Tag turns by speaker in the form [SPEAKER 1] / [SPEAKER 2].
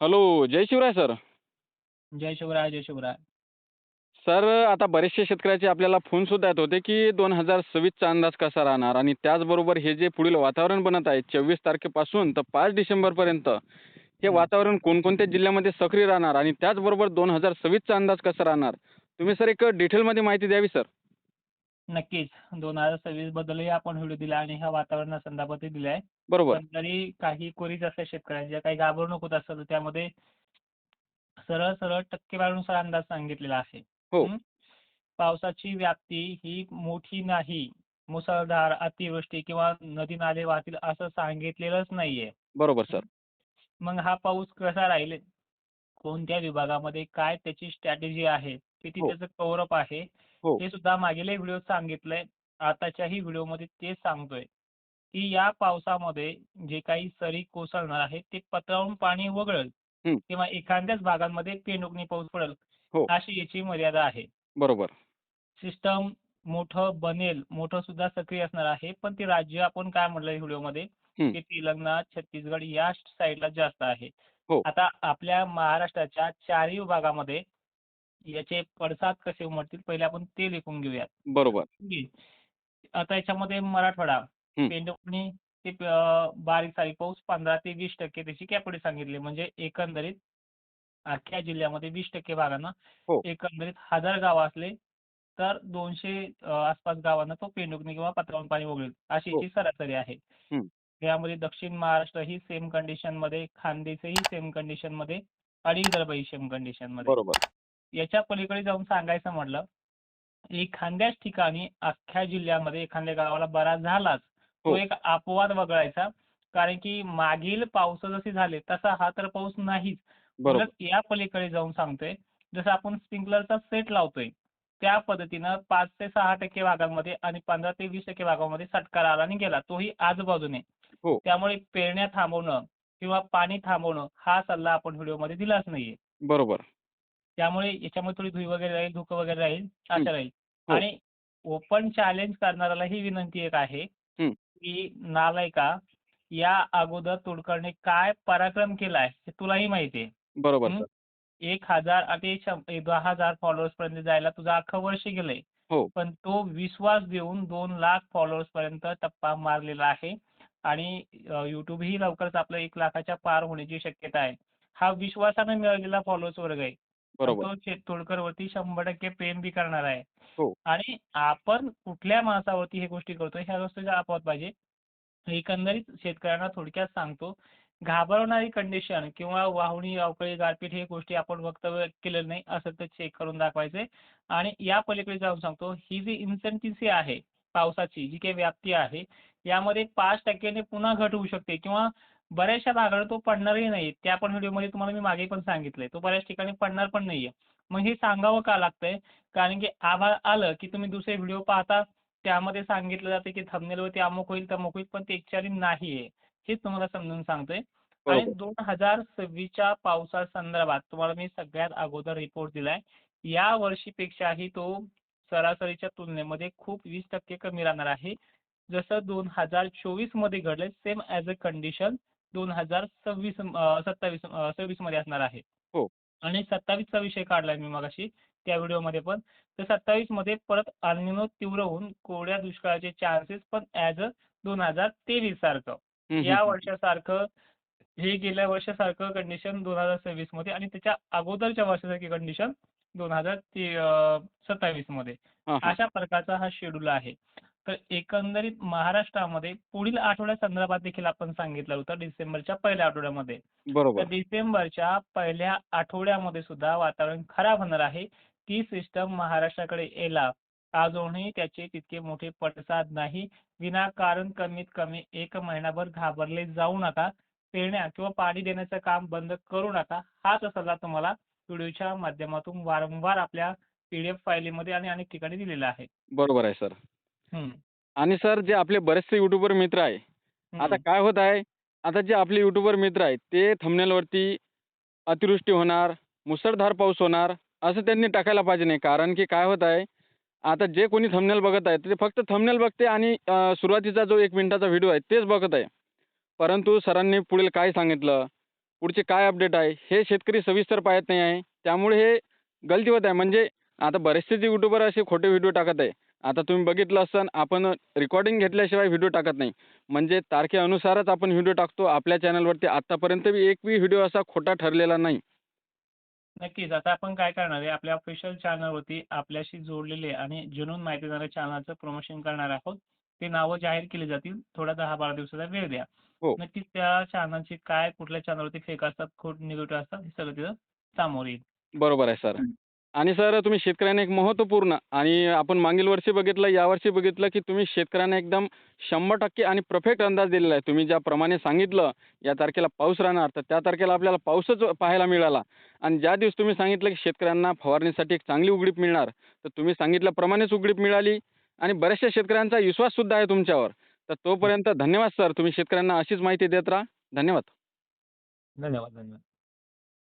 [SPEAKER 1] Hello जय Shivray sir.
[SPEAKER 2] जय शिवराय जय शिवराय.
[SPEAKER 1] सर आता बरेचसे शेतकऱ्याचे आपल्याला फोन सुद्धा येत होते की दोन हजार सव्वीसचा अंदाज कसा राहणार? आणि त्याचबरोबर हे जे पुढील वातावरण बनत आहे चोवीस तारखेपासून तर पाच डिसेंबरपर्यंत हे
[SPEAKER 2] हं.
[SPEAKER 1] वातावरण कोणकोणत्या जिल्ह्यामध्ये सक्रिय राहणार? आणि त्याचबरोबर दोन हजार सव्वीसचा अंदाज कसा राहणार? तुम्ही सर एक डिटेलमध्ये माहिती द्यावी सर.
[SPEAKER 2] नक्कीच. दोन हजार सव्वीस बद्दलही आपण व्हिडिओ दिला आणि ह्या वातावरणासंदर्भातही दिलाय
[SPEAKER 1] बरोबर.
[SPEAKER 2] पण तरी काही कोरीच असतात शेतकऱ्यांच्या काही घाबरू नको असतात त्यामध्ये सरळ सरळ टक्केवारीनुसार अंदाज सांगितलेला आहे.
[SPEAKER 1] हो.
[SPEAKER 2] हं? पावसाची व्याप्ती ही मोठी नाही. मुसळधार अतिवृष्टी किंवा नदी नाले वाहतील असं सांगितलेलंच नाहीये.
[SPEAKER 1] बरोबर सर.
[SPEAKER 2] मग हा पाऊस कसा राहील? कोणत्या विभागामध्ये काय त्याची स्ट्रॅटेजी आहे? किती
[SPEAKER 1] हो.
[SPEAKER 2] त्याचं कव्हरअप आहे?
[SPEAKER 1] हो.
[SPEAKER 2] हे सुद्धा मागील व्हिडिओ सांगितलंय आताच्याही व्हिडिओमध्ये तेच सांगतोय की या पावसामध्ये जे काही सरी कोसळणार आहे ते पत्रावून पाणी वगळल. किंवा एखाद्याच भागांमध्ये पेनुकणी पाऊस पडेल
[SPEAKER 1] हो.
[SPEAKER 2] अशी याची मर्यादा आहे
[SPEAKER 1] बरोबर
[SPEAKER 2] सिस्टम मोठं बनेल मोठं सुद्धा सक्रिय असणार आहे पण ते राज्य आपण काय म्हटलंय व्हिडिओमध्ये. की तेलंगणा छत्तीसगड या साईडला जास्त आहे
[SPEAKER 1] हो.
[SPEAKER 2] आता आपल्या महाराष्ट्राच्या चारही विभागामध्ये याचे पडसाद कसे उमटतील पहिले आपण ते लिहून घेऊयात
[SPEAKER 1] बरोबर
[SPEAKER 2] ठीक आहे. आता याच्यामध्ये मराठवाडा
[SPEAKER 1] हं.
[SPEAKER 2] पेंडुकणी ते बारीक सारीक पाऊस पंधरा ते वीस टक्के त्याची कॅपॅसिटी सांगितली म्हणजे एकंदरीत अख्ख्या जिल्ह्यामध्ये वीस टक्के भागांना
[SPEAKER 1] हो.
[SPEAKER 2] एकंदरीत हजार गावं असले तर दोनशे अं, आसपास गावांना तो पेंडुकणी किंवा पत्रावून पाणी वगळेल अशी
[SPEAKER 1] हो.
[SPEAKER 2] याची सरासरी आहे
[SPEAKER 1] हं.
[SPEAKER 2] यामध्ये दक्षिण महाराष्ट्र ही सेम कंडिशनमध्ये खानदेशही सेम कंडिशनमध्ये आणि विदर्भही सेम कंडिशनमध्ये
[SPEAKER 1] बरोबर
[SPEAKER 2] याच्या पलीकडे जाऊन सांगायचं म्हटलं एखाद्याच ठिकाणी अख्ख्या जिल्ह्यामध्ये एखाद्या गावाला बरा झालाच तो
[SPEAKER 1] हो.
[SPEAKER 2] एक अपवाद वगळायचा. कारण की मागील पाऊस जसे झाले तसा हा तर पाऊस नाहीच.
[SPEAKER 1] बरोबर.
[SPEAKER 2] या पलीकडे जाऊन सांगतोय जसं आपण स्प्रिंकलरचा सेट लावतोय त्या पद्धतीनं पाच ते सहा टक्के भागांमध्ये आणि पंधरा ते वीस टक्के भागामध्ये सटकार आला आणि गेला. तोही आजूबाजूने.
[SPEAKER 1] हो.
[SPEAKER 2] त्यामुळे पेरण्या थांबवणं किंवा पाणी थांबवणं हा सल्ला आपण व्हिडिओमध्ये दिलाच नाहीये.
[SPEAKER 1] बरोबर.
[SPEAKER 2] त्यामुळे याच्यामध्ये थोडी धुई वगैरे राहील धुकं वगैरे राहील. असं राहील
[SPEAKER 1] हो.
[SPEAKER 2] आणि ओपन चॅलेंज करणाऱ्याला ही विनंती एक आहे. की नालायका या अगोदर तोडकरने काय पराक्रम केलाय हे तुलाही माहिती आहे
[SPEAKER 1] बरोबर? सर
[SPEAKER 2] एक हजार आणि शं- दहा हजार फॉलोअर्स पर्यंत जायला तुझं अख्खं वर्ष गेलंय
[SPEAKER 1] हो.
[SPEAKER 2] पण तो विश्वास देऊन दोन लाख फॉलोअर्स पर्यंत टप्पा मारलेला आहे आणि युट्यूब ही लवकरच आपलं एक लाखाच्या पार होण्याची शक्यता आहे हा विश्वासाने मिळालेला फॉलोअर्स वर्ग आहे
[SPEAKER 1] बरोबर.
[SPEAKER 2] तो तोडकरवरती शंभर टक्के प्रेम बी करणार आहे.
[SPEAKER 1] हो.
[SPEAKER 2] आणि आपण कुठल्या माणसावरती हे गोष्टी करतोय ह्या गोष्टीचा आपोआप पाहिजे एकंदरीत शेतकऱ्यांना थोडक्यात सांगतो घाबरवणारी कंडिशन किंवा वाहुणी अवकाळी गारपीट हे गोष्टी आपण वक्तव्य केलेलं नाही असं ते चेक करून दाखवायचंय. आणि या पलीकडे जाऊन सांगतो ही जी इन्सेंटिव्ही आहे पावसाची जी काही व्याप्ती आहे यामध्ये पाच टक्क्याने पुन्हा घट होऊ शकते किंवा बऱ्याचशा भागावर तो पडणारही नाही. त्या पण व्हिडिओमध्ये तुम्हाला मी मागे पण सांगितलंय. तो बऱ्याच ठिकाणी पडणार पण नाहीये. मग हे सांगावं का लागतंय? कारण की आभाळ आलं की तुम्ही दुसरे व्हिडिओ पाहता त्यामध्ये सांगितलं जाते की थंबनेलवरती अमुक होईल तमुक होईल पण ते ऍक्च्युअली नाहीये. हेच तुम्हाला समजून सांगतोय. आणि दोन हजार सव्वीसच्या पावसासंदर्भात तुम्हाला मी सगळ्यात अगोदर रिपोर्ट दिलाय. या वर्षीपेक्षाही तो सरासरीच्या तुलनेमध्ये खूप वीस टक्के कमी राहणार आहे जसं दोन हजार चोवीसमध्ये घडलंय सेम ॲज अ कंडिशन दोन हजार सव्वीस सत्तावीस सव्वीसमध्ये असणार आहे
[SPEAKER 1] हो.
[SPEAKER 2] आणि सत्तावीसचा विषय काढलाय मी मगाशी त्या व्हिडिओमध्ये पण तर सत्तावीसमध्ये परत अल्निनो तीव्र होऊन कोरड्या दुष्काळाचे चान्सेस पण ॲज अ दोन हजार तेवीस सारखं या. वर्षासारखं हे गेल्या वर्षासारखं कंडिशन दोन हजार सव्वीसमध्ये आणि त्याच्या अगोदरच्या वर्षासारखी कंडिशन दोन हजार सत्तावीसमध्ये
[SPEAKER 1] हां, हां.
[SPEAKER 2] अशा प्रकारचा हा शेड्यूल आहे. तर एकंदरीत महाराष्ट्रामध्ये पुढील आठवड्यासंदर्भात देखील आपण सांगितलं होतं डिसेंबरच्या पहिल्या आठवड्यामध्ये. तर
[SPEAKER 1] बरोबर
[SPEAKER 2] डिसेंबरच्या पहिल्या आठवड्यामध्ये सुद्धा वातावरण खराब होणार आहे. ती सिस्टम महाराष्ट्राकडे यायला अजूनही त्याचे तितके मोठे पडसाद नाही. विनाकारण कमीत कमी एक महिनाभर घाबरले जाऊ नका. पेरण्या किंवा पाणी देण्याचं काम बंद करू नका. हाच सल्ला तुम्हाला व्हिडिओच्या माध्यमातून वारंवार आपल्या पीडीएफ फाईलीमध्ये आणि अनेक ठिकाणी दिलेला आहे
[SPEAKER 1] बरोबर आहे सर
[SPEAKER 2] हम्म.
[SPEAKER 1] आणि सर जे आपले बरेचसे युट्यूबर मित्र आहे आता. काय होत आहे आता जे आपले युट्यूबर मित्र आहेत ते थंबनेलवरती अतिवृष्टी होणार मुसळधार पाऊस होणार असं त्यांनी टाकायला पाहिजे नाही कारण की काय होत आहे आता जे कोणी थंबनेल बघत आहे ते फक्त थंबनेल बघते आणि अं, सुरुवातीचा जो एक मिनिटाचा व्हिडिओ आहे तेच बघत आहे परंतु सरांनी पुढील काय सांगितलं पुढचे काय अपडेट आहे? हे शेतकरी सविस्तर पाहत नाही आहे. त्यामुळे हे गलती होत आहे. म्हणजे आता बरेचसे जे यूट्यूबर असे खोटे व्हिडिओ टाकत आहे. आता तुम्ही बघितलं असन आपण रेकॉर्डिंग घेतल्याशिवाय व्हिडिओ टाकत नाही. म्हणजे तारखेनुसारच आपण व्हिडिओ टाकतो. आपल्या चॅनलवरती आत्तापर्यंत बी एक बी व्हिडिओ असा खोटा ठरलेला नाही.
[SPEAKER 2] नक्कीच. आता आपण काय करणार आहे? आपल्या ऑफिशियल चॅनलवरती आपल्याशी जोडलेले आणि जुनून माहिती देणाऱ्या चॅनलचं प्रमोशन करणार आहोत. ते नावं जाहीर केली जातील. थोडा दहा बारा दिवसाचा वेळ द्या.
[SPEAKER 1] हो.
[SPEAKER 2] नक्कीच त्या चॅनलची काय कुठल्या चॅनलवरती फेक असतात खोट निगेटिव्ह असतात हे सगळं तिथं समोर येईल.
[SPEAKER 1] बरोबर आहे सर.
[SPEAKER 2] हं.
[SPEAKER 1] आणि सर तुम्ही शेतकऱ्यांना एक महत्त्वपूर्ण आणि आपण मागील वर्षी बघितलं यावर्षी बघितलं की तुम्ही शेतकऱ्यांना एकदम शंभर टक्के आणि परफेक्ट अंदाज दिलेला आहे. तुम्ही ज्याप्रमाणे सांगितलं या तारखेला पाऊस राहणार तर त्या तारखेला आपल्याला पाऊसच पाहायला मिळाला. आणि ज्या दिवस तुम्ही सांगितलं की शेतकऱ्यांना फवारणीसाठी एक चांगली उघडीप मिळणार तर तुम्ही सांगितल्याप्रमाणेच उघडीप मिळाली. आणि बऱ्याचशा शेतकऱ्यांचा विश्वाससुद्धा आहे तुमच्यावर. तर तोपर्यंत धन्यवाद सर. तुम्ही शेतकऱ्यांना अशीच माहिती देत राहा. धन्यवाद.
[SPEAKER 2] धन्यवाद धन्यवाद.